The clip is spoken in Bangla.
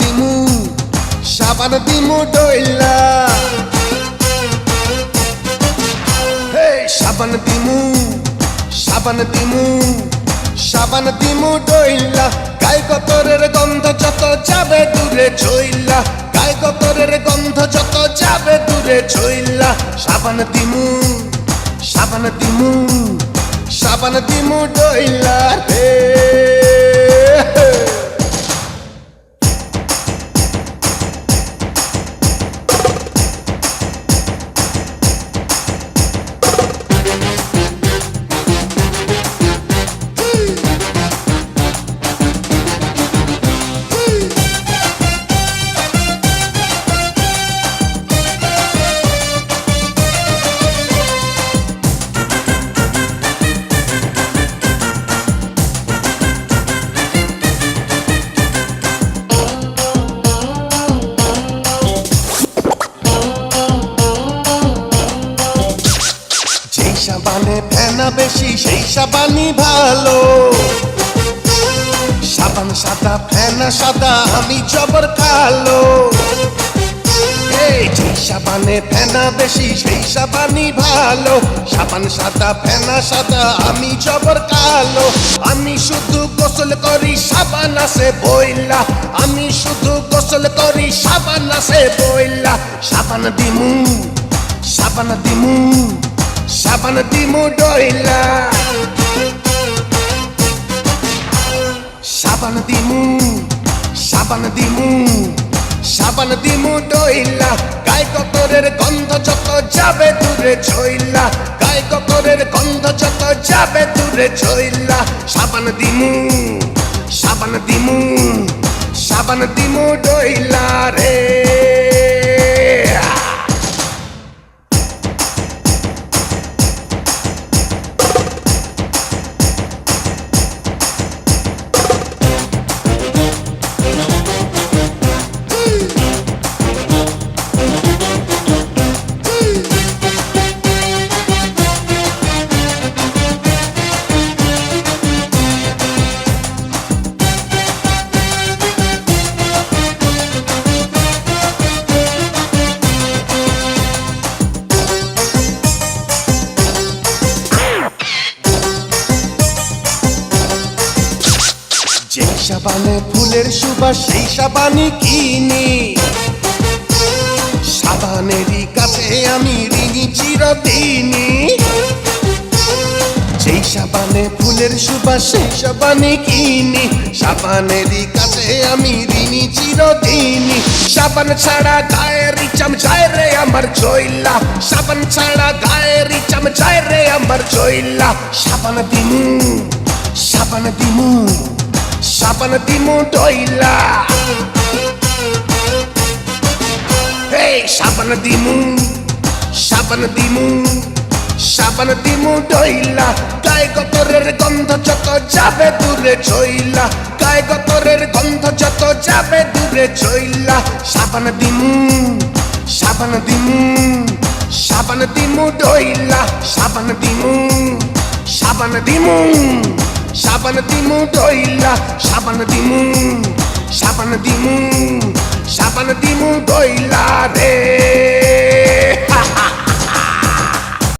দিমু, সাবান দিমু ডইলা। সাবান দিমু সাবান দিমু সাবান দিমু ডইলা। গায়ে কতরের গন্ধ যত যাবে দূরে ছইলা গায়ে কতরের গন্ধ যত যাবে দূরে ছইলা সাবান দিমু সাবান দিমু সাবান দিমু ডইলা রে। সাবানে ফেনা বেশি, সেই সাবানই ভালো। সাবান সাদা, ফেনা সাদা, আমি জবর কালো। যেই সাবানে ফেনা বেশি, সেই সাবানই ভালো। সাবান সাদা, ফেনা সাদা, আমি জবর কালো। আমি শুধু গোসল করি, সাবান আছে বইলা। আমি শুধু গোসল করি, সাবান আছে বইলা। সাবান দিমু সাবান দিমু। সাবান দিমু ডইলা। সাবান দিমু সাবান দিমু সাবান দিমু ডইলা। গায়ে কতরের গন্ধ যত যাবে দূরে ছইলা। গায়ে কতরের গন্ধ যত যাবে দূরে ছইলা। সাবান দিমু সাবান দিমু সাবান দিমু ডইলা রে। সাবানে ফুলের সুবাস, সেই সাবানই কিনি। সাবানেরই কাছে আমি ঋণী চিরদিনই। যেই সাবানে ফুলের সুবাস, সেই সাবানে কিনি। সাবানেরই কাছে আমি ঋণী চিরদিনই। সাবান ছাড়া গায়ের চাম যায় রে আমার চইলা। সাবান ছাড়া গায়ের চাম যায় রে আমার চইলা। সাবান দিমু সাবান দিমু। সাবান দিমু ডইলা। হে সাবান দিমু সাবান দিমু সাবান দিমু ডইলা। গায়ে গতরের গন্ধ যত যাবে দূরে ছইলা। গায়ে গতরের গন্ধ যত যাবে দূরে ছইলা। সাবান দিমু সাবান দিমু সাবান দিমু ডইলা। সাবান দিমু সাবান দিমু। সাবান দিমু দইলা সাবান দিমু সাবান দিমু সাবান দিমু দইলা রে।